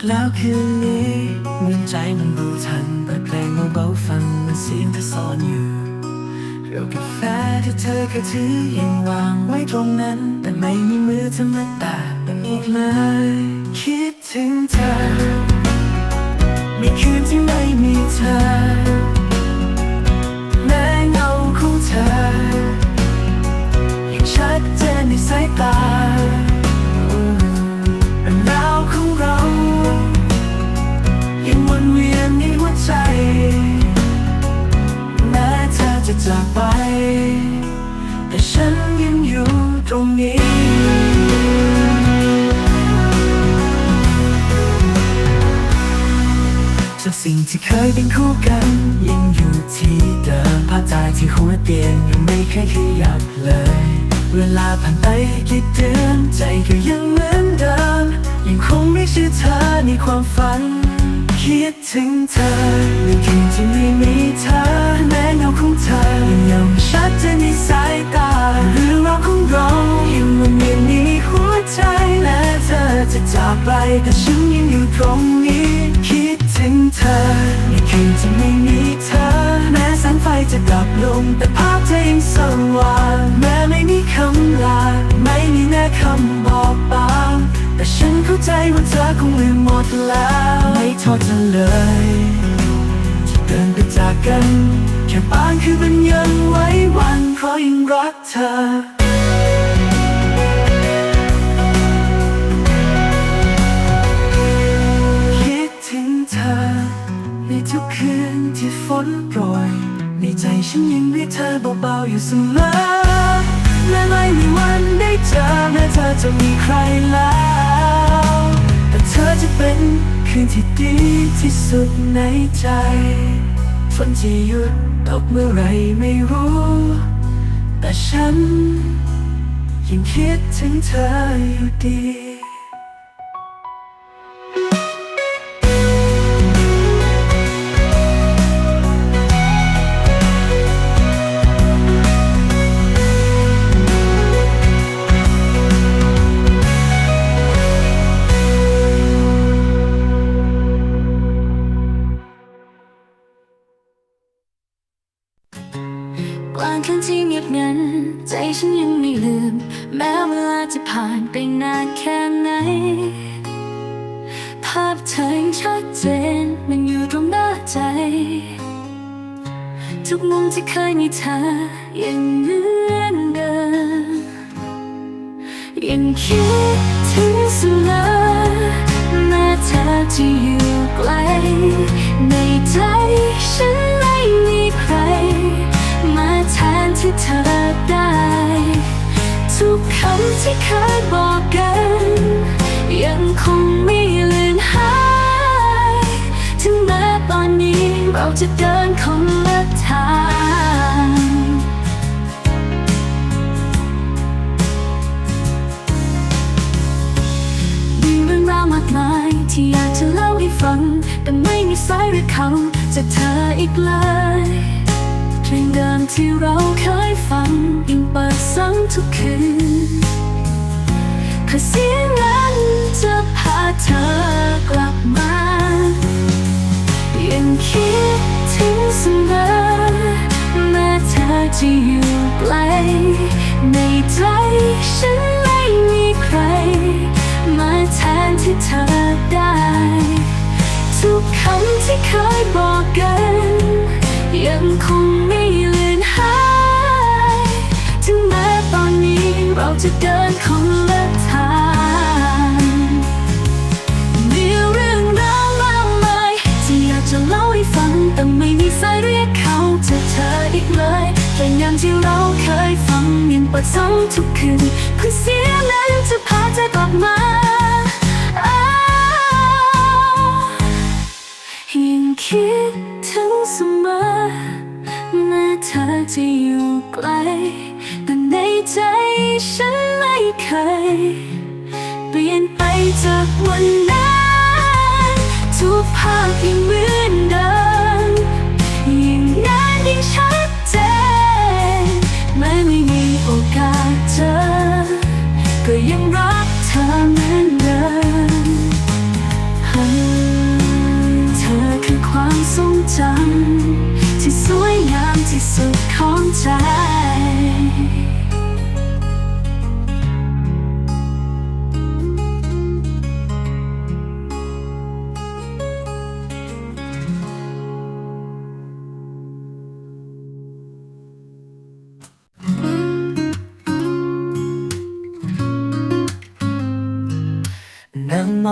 กแล้วคืนนี้มือนใจมันรู้ทันเปิดเพลงเบาๆฟังมันเสียงเธอซ่อนอยู่เรียวกาแฟที่เธอเคยถือยังวางไว้ตรงนั้น แต่ไม่มีมือเธอมาแตะมันอีกเลยคิดถึงเธอ มีคืนที่ไม่มีเธอ กันยังอยู่ที่เดิมภาพถ่ายที่หัวเตียงยังไม่เคยขยับเลย เวลาผ่านไปกี่เดือนใจก็ยังเหมือนเดิมยังคงไม่ใช่เธอในความฝัน คิดถึงเธอในคืนที่ไม่มีเธอแม้เงาของเธอยังยังชัดเจนในสายตาเรื่องราวของเรายังวนเวียนในหัวใจและเธอจะจากไปแต่ฉันยังอยู่ตรงนี้ คิดถึงเธอ ในคืนที่ไม่มีเธอ แม้แสงไฟจะดับลง แต่ภาพเธอยังสว่างแม้ไม่มีคำลา ไม่มีแม้คำบอกบางแต่ฉันเข้าใจว่าเธอคงลืมหมดแล้ว ไม่โทษเธอเลยที่เดินไปจากกัน แค่บางคือมันยังไว้วันเพราะยังรักเธอ นโปรยในใจฉันยังเรียกเธอเบาๆอยู่เสมอแม้ไม่มีวันได้เจอแม้เธอจะมีใครแล้ว แต่เธอจะเป็นคืนที่ดีที่สุดในใจฝนจะหยุดตกเมื่อไรไม่รู้ แต่ฉันยังคิดถึงเธออยู่ดี ชัดเจนมันอยู่ตรงหน้าใจ ทุกมุมที่เคยมีเธอยังเหมือนเดิมยังคิดถึงเสมอแม้เธอจะอยู่ไกล ในใจฉันไม่มีใคร มาแทนที่เธอได้ ทุกคำที่เคยบอก จะเดินคนละทางมีเรื่องราวมากมายที่อยากจะเล่าให้ฟัง แต่ไม่มีสายหรือคำจากเธออีกเลยเพลงเดิมที่เราเคยฟังยังเปิดซ้ำทุกคืน เราจะเดินคนละทางมีเรื่องราวมากมายที่อยากจะเล่าให้ฟัง แต่ไม่มีสายเรียกเขาจากเธออีกเลยเพลงอย่างที่เราเคยฟังยังเปิดซ้ำทุกคืนเพื่อเสียงนั้นจะพาเธอกลับมาอ้าวยังคิดถึงเสมอแม้เธอจะอยู่ไกล เปลี่ยนไปจากวันนั้นทุกภาพยังเหมือนเดิมยิ่งนานยิ่งชัดเจนแม้ไม่มีโอกาสเจอ ก็ยังรักเธอเหมือนเดิมเธอคือความทรงจำที่สวยงามที่สุดของใจ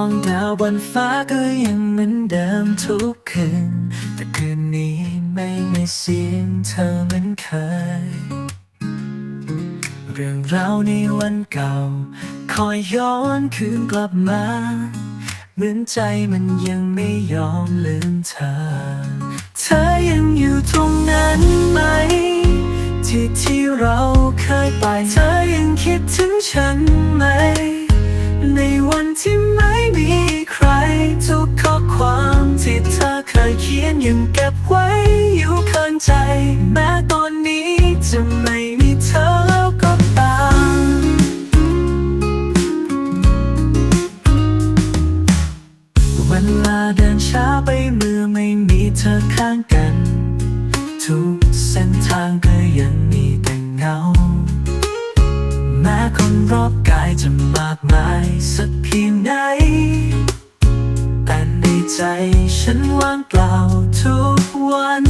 องดาวบนฟ้าก็ยังเหมือนเดิมทุกคืน แต่คืนนี้ไม่มีเสียงเธอเหมือนเคย เรื่องราวในวันเก่า คอยย้อนคืนกลับมา เหมือนใจมันยังไม่ยอมลืมเธอ เธอยังอยู่ตรงนั้นไหม ที่ที่เราเคยไป เธอยังคิดถึงฉันไหม ในวันที่ไม่มีใคร ทุกข้อความที่เธอเคยเขียนยังเก็บไว้อยู่ข้างใจ แม้ตอนนี้จะไม่มีางเปล่าทุกวัน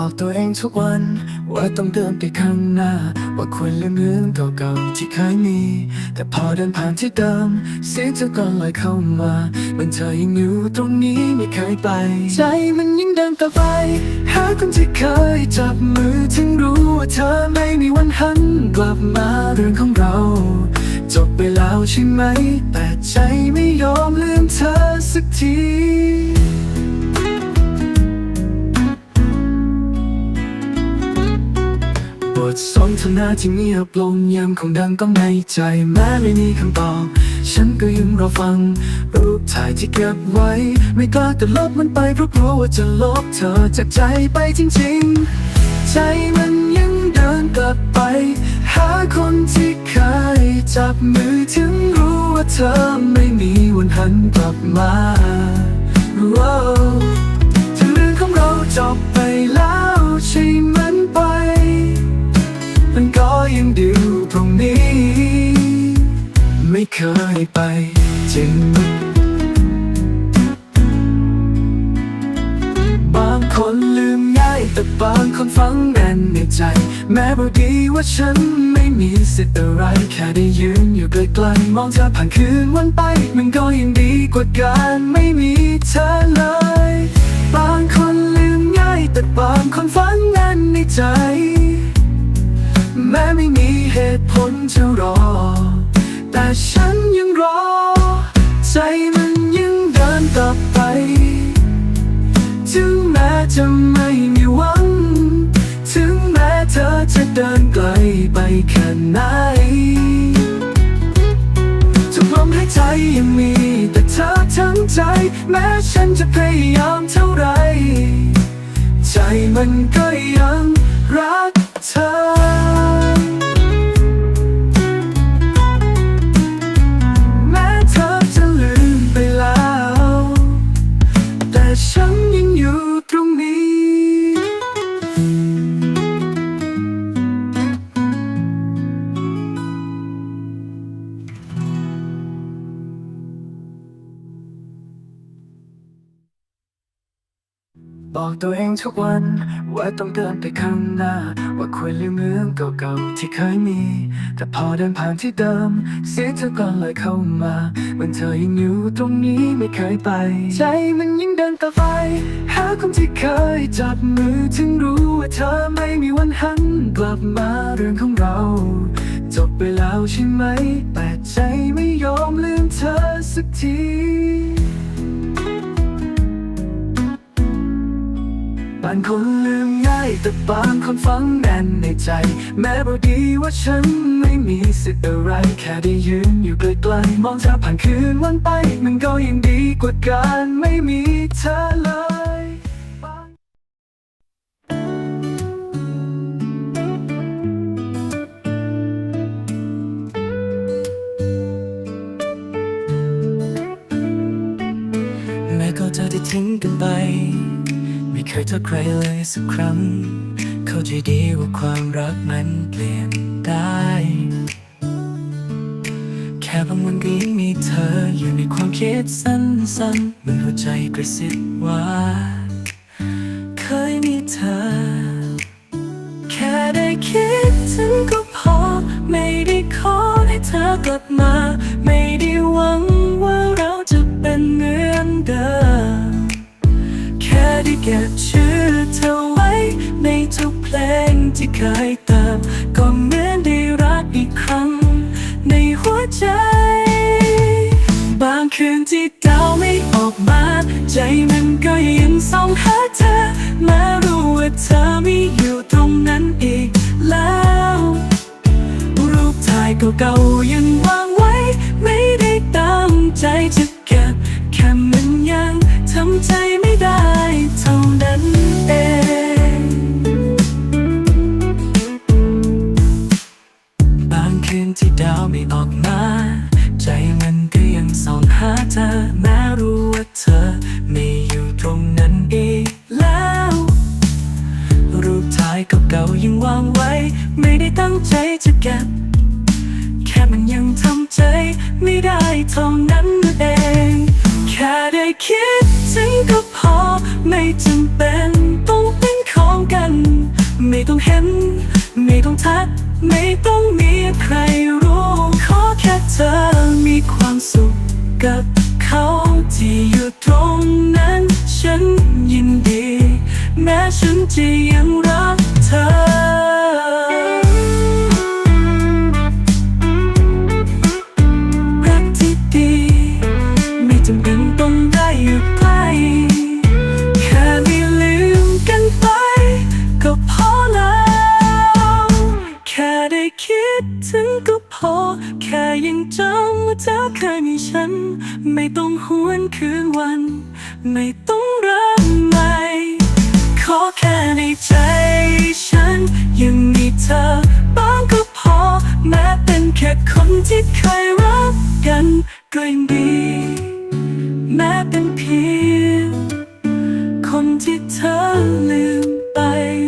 บอกตัวเองทุกวัน ว่าต้องเดินไปข้างหน้า ว่าควรลืมเรื่องเก่าๆที่เคยมี แต่พอเดินผ่านที่เดิมเสียงเธอก็ลอยเข้ามาเหมือนเธอยังอยู่ตรงนี้ไม่เคยไป ใจมันยิ่งเดินต่อไป หาคนที่เคยจับมือถึงรู้ว่าเธอไม่มีวันหันกลับมาเรื่องของเราจบไปแล้วใช่ไหม แต่ใจไม่ยอมลืมเธอสักที ทสนทนาที่เงียบลงยังคงดังก้องในใจแม้ไม่มีคำตอบฉันก็ยังรอฟัง รูปถ่ายที่เก็บไว้ ไม่กล้าแต่ลบมันไปเพราะกลัวว่าจะลบเธอจากใจไปจริงๆ ใจมันยังเดินกลับไป หาคนที่เคยจับมือถึงรู้ว่าเธอไม่มีวันหันกลับมาว้ ไปจริง บางคนลืมง่าย แต่บางคนฝังแน่นในใจ แม้บอกดีว่าฉันไม่มีสิทธิ์อะไร แค่ได้ยืนอยู่ไกล้ๆมองเธอผ่านคืนวันไป มันก็ยังดีกว่าการไม่มีเธอเลย บางคนลืมง่าย แต่บางคนฝังแน่นในใจ แม้ไม่มีเหตุผลจะรอ แต่ฉันยังรอ ใจมันยังเดินต่อไป ถึงแม้จะไม่มีหวัง ถึงแม้เธอจะเดินไกลไปแค่ไหนทุกลมหายใจยังมี แต่เธอทั้งใจ แม้ฉันจะพยายามเท่าไร ใจมันก็ยัง ตัวเองทุกวัน ว่าต้องเดินไปข้างหน้า ว่าควรลืมเรื่องเก่าๆที่เคยมี แต่พอเดินผ่านที่เดิม เสียงเธอก็เลยเข้ามาเหมือนเธอยังอยู่ตรงนี้ไม่เคยไป ใจมันยิ่งเดินต่อไป หาคนที่เคยจับมือถึงรู้ว่าเธอไม่มีวันหัน กลับมาเรื่องของเราจบไปแล้วใช่ไหม แต่ใจไม่ยอมลืมเธอสักที บางคนลืมง่ายแต่บางคนฝังแน่นในใจ แม้บอกดีว่าฉันไม่มีสิทธิ์อะไร แค่ได้ยืนอยู่ไกลๆมองเธอผ่านคืนวันไป มันก็ยังดีกว่าการไม่มีเธอเลยแม้ก็เธอได้ทิ้งกันไป ยเจอใครเลยสักครั้ง เข้าใจดีว่าความรักมันเปลี่ยนได้ แค่บางวันก็ยังมีเธออยู่ในความคิดสั้นๆเหมือนหัวใจกระซิบว่า เคยมีเธอ แค่ได้คิดถึงก็พอ ไม่ได้ขอให้เธอกลับมา ไม่ได้หวังว่าเราจะเป็นเหมือนเดิมแเพลงที่เคยเติมก็เหมือนได้รักอีกครั้ง ในหัวใจ บางคืนที่ดาวไม่ออกมา ใจมันก็ยังส่องหาเธอแม้รู้ว่าเธอไม่อยู่ตรงนั้นอีกแล้ว รูปถ่ายเก่าๆยังวางไว้ ไม่ได้ตั้งใจจะเก็บแค่มันยังทำใจไม่ได้เท่านั้น จะยังรักเธอ รักที่ดี ไม่จำเป็นต้องได้อยู่ใกลแค่ไม่ลืมกันไป ก็พอแล้ว แค่ได้คิดถึงก็พอ แค่ยังจำว่าเธอเคยมีฉัน ไม่ต้องหวนคืนวัน ไม่ต้องเริ่มใหม่ ขอแค่ในใจฉัน ยังมีเธอบ้างก็พอ แม้เป็นแค่คนที่เคยรักกันก็ยังดีแม้เป็นเพียงคนที่เธอลืมไปแล้วป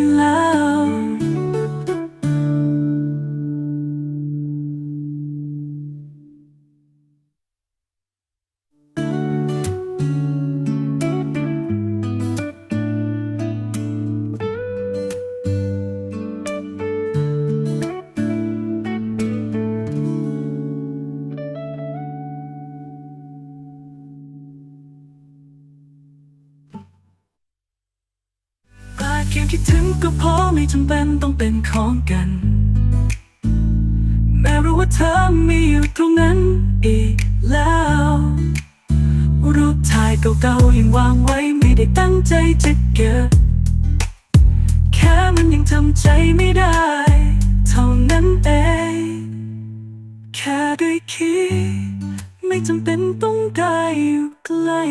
เป็นต้องเป็นของกัน แม้รู้ว่าเธอไม่อยู่ตรงนั้นอีกแล้ว รูปถ่ายเก่าๆยังวางไว้ไม่ได้ตั้งใจจะเก็บแค่มันยังทำใจไม่ได้ เท่านั้นเองแค่ด้วยคิดไม่จำเป็นต้องได้อยู่ใกล้